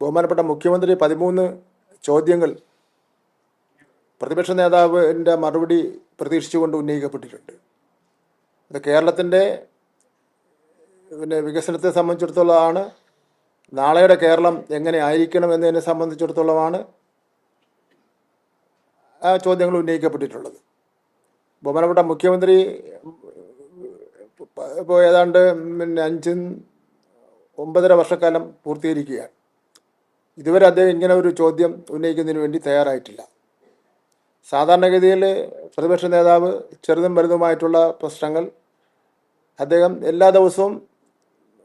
ബഹുമാനപ്പെട്ട മുഖ്യമന്ത്രി പതിമൂന്ന് ചോദ്യങ്ങൾ പ്രതിപക്ഷ നേതാവിന്റെ മറുപടി പ്രതീക്ഷിച്ചുകൊണ്ട് ഉന്നയിക്കപ്പെട്ടിട്ടുണ്ട്. ഇത് കേരളത്തിന്റെ പിന്നെ വികസനത്തെ സംബന്ധിച്ചിടത്തോളമാണ് നാളെയുടെ കേരളം എങ്ങനെ ആയിരിക്കണം എന്നതിനെ സംബന്ധിച്ചിടത്തോളമാണ് ആ ചോദ്യങ്ങൾ ഉന്നയിക്കപ്പെട്ടിട്ടുള്ളത്. ബഹുമാനപ്പെട്ട മുഖ്യമന്ത്രി ഇപ്പോൾ ഏതാണ്ട് പിന്നെ അഞ്ചും ഒമ്പതര വർഷക്കാലം പൂർത്തീകരിക്കുകയാണ്. ഇതുവരെ അദ്ദേഹം ഇങ്ങനെ ഒരു ചോദ്യം ഉന്നയിക്കുന്നതിന് വേണ്ടി തയ്യാറായിട്ടില്ല. സാധാരണഗതിയിൽ പ്രതിപക്ഷ നേതാവ് ചെറുതും വലുതുമായിട്ടുള്ള പ്രശ്നങ്ങൾ അദ്ദേഹം എല്ലാ ദിവസവും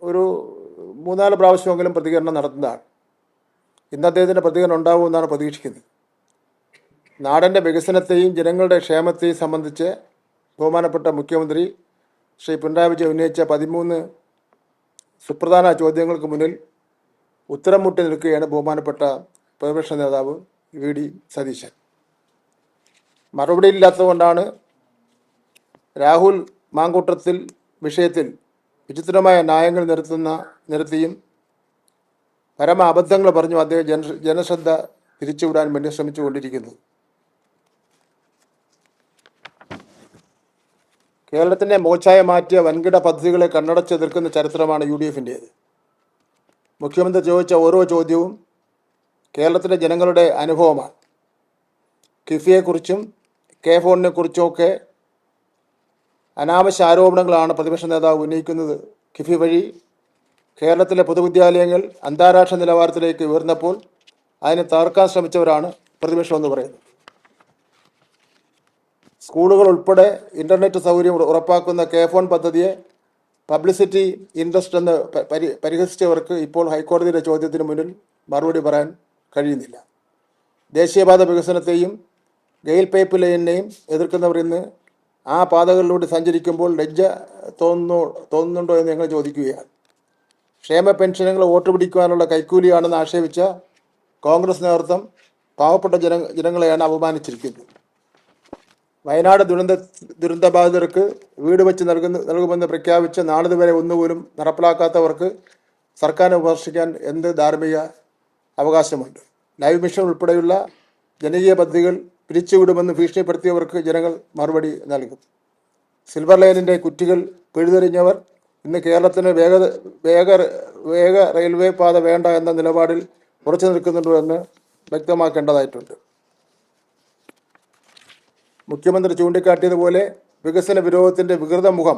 ഒരു മൂന്നാൽ പ്രാവശ്യമെങ്കിലും പ്രതികരണം നടത്തുന്നതാണ്. ഇന്ന് അദ്ദേഹത്തിന്റെ പ്രതികരണം ഉണ്ടാവുമെന്നാണ് പ്രതീക്ഷിക്കുന്നത്. നാടിന്റെ വികസനത്തെയും ജനങ്ങളുടെ ക്ഷേമത്തെയും സംബന്ധിച്ച് ബഹുമാനപ്പെട്ട മുഖ്യമന്ത്രി ശ്രീ പിണറായി വിജയൻ ഉന്നയിച്ച പതിമൂന്ന് സുപ്രധാന ചോദ്യങ്ങൾക്ക് മുന്നിൽ ഉത്തരം മുട്ടി നിൽക്കുകയാണ് ബഹുമാനപ്പെട്ട പ്രതിപക്ഷ നേതാവ് വി ഡി സതീശൻ. മറുപടി ഇല്ലാത്തതുകൊണ്ടാണ് രാഹുൽ മാങ്കൂട്ടത്തിൽ വിഷയത്തിൽ വിചിത്രമായ നയങ്ങൾ നിരത്തുന്ന നിരത്തിയും പരമ അബദ്ധങ്ങൾ പറഞ്ഞു അദ്ദേഹം ജന ജനശ്രദ്ധ തിരിച്ചുവിടാൻ വേണ്ടി ശ്രമിച്ചുകൊണ്ടിരിക്കുന്നു കേരളത്തിന്റെ മോച്ചായ മാറ്റിയ വൻകിട പദ്ധതികളെ കണ്ണടച്ചെതിർക്കുന്ന ചരിത്രമാണ് യു ഡി എഫിന്റേത്. മുഖ്യമന്ത്രി ചോദിച്ച ഓരോ ചോദ്യവും കേരളത്തിലെ ജനങ്ങളുടെ അനുഭവമാണ്. കിഫിയെക്കുറിച്ചും കെ ഫോണിനെ കുറിച്ചുമൊക്കെ അനാവശ്യ ആരോപണങ്ങളാണ് പ്രതിപക്ഷ നേതാവ് ഉന്നയിക്കുന്നത്. കിഫി വഴി കേരളത്തിലെ പൊതുവിദ്യാലയങ്ങൾ അന്താരാഷ്ട്ര നിലവാരത്തിലേക്ക് ഉയർന്നപ്പോൾ അതിനെ തകർക്കാൻ ശ്രമിച്ചവരാണ് പ്രതിപക്ഷം എന്ന് പറയുന്നത്. സ്കൂളുകൾ ഉൾപ്പെടെ ഇന്റർനെറ്റ് സൗകര്യം ഉറപ്പാക്കുന്ന കെ ഫോൺ പദ്ധതിയെ പബ്ലിസിറ്റി ഇൻട്രസ്റ്റ് എന്ന് പരി പരിഹസിച്ചവർക്ക് ഇപ്പോൾ ഹൈക്കോടതിയുടെ ചോദ്യത്തിന് മുന്നിൽ മറുപടി പറയാൻ കഴിയുന്നില്ല. ദേശീയപാത വികസനത്തെയും ഗെയിൽ പൈപ്പ് ലൈനിനെയും എതിർക്കുന്നവർ ഇന്ന് ആ പാതകളിലൂടെ സഞ്ചരിക്കുമ്പോൾ ലജ്ജ തോന്നുന്നു തോന്നുന്നുണ്ടോ എന്ന് ഞങ്ങൾ ചോദിക്കുകയാണ്. ക്ഷേമ പെൻഷനുകൾ വോട്ട് പിടിക്കുവാനുള്ള കൈക്കൂലിയാണെന്ന് ആക്ഷേപിച്ച കോൺഗ്രസ് നേതൃത്വം പാവപ്പെട്ട ജന ജനങ്ങളെയാണ് അപമാനിച്ചിരിക്കുന്നത്. വയനാട് ദുരന്ത ദുരന്തബാധിതർക്ക് വീട് വെച്ച് നൽകുന്ന നൽകുമെന്ന് പ്രഖ്യാപിച്ച നാളിതുവരെ ഒന്നുപോലും നടപ്പിലാക്കാത്തവർക്ക് സർക്കാരിനെ വിമർശിക്കാൻ എന്ത് ധാർമ്മിക അവകാശമുണ്ട്? ലൈവ് മിഷൻ ഉൾപ്പെടെയുള്ള ജനകീയ പദ്ധതികൾ പിരിച്ചുവിടുമെന്ന് ഭീഷണിപ്പെടുത്തിയവർക്ക് ജനങ്ങൾ മറുപടി നൽകും. സിൽവർ ലൈനിന്റെ കുറ്റികൾ പിഴുതെറിഞ്ഞവർ ഇന്ന് കേരളത്തിന് വേഗ വേഗ വേഗ റെയിൽവേ പാത വേണ്ട എന്ന നിലപാടിൽ ഉറച്ചു നിൽക്കുന്നുണ്ടോ എന്ന് വ്യക്തമാക്കേണ്ടതായിട്ടുണ്ട്. മുഖ്യമന്ത്രി ചൂണ്ടിക്കാട്ടിയതുപോലെ വികസന വിരോധത്തിന്റെ വികൃത മുഖം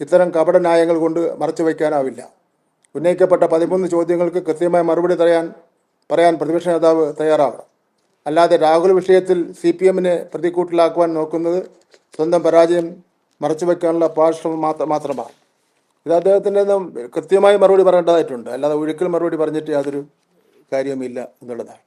ഇത്തരം കപട ന്യായങ്ങൾ കൊണ്ട് മറച്ചു വയ്ക്കാനാവില്ല. ഉന്നയിക്കപ്പെട്ട പതിമൂന്ന് ചോദ്യങ്ങൾക്ക് കൃത്യമായ മറുപടി തരാൻ പറയാൻ പ്രതിപക്ഷ നേതാവ് തയ്യാറാവണം. അല്ലാതെ രാഹുൽ വിഷയത്തിൽ സി പി എമ്മിനെ പ്രതിക്കൂട്ടിലാക്കുവാൻ നോക്കുന്നത് സ്വന്തം പരാജയം മറച്ചു വയ്ക്കാനുള്ള പാർശ്വം മാത്രം മാത്രമാണ്. ഇത് അദ്ദേഹത്തിന്റെ കൃത്യമായി മറുപടി പറയേണ്ടതായിട്ടുണ്ട്. അല്ലാതെ ഒഴുക്കൽ മറുപടി പറഞ്ഞിട്ട് യാതൊരു കാര്യവുമില്ല എന്നുള്ളതാണ്.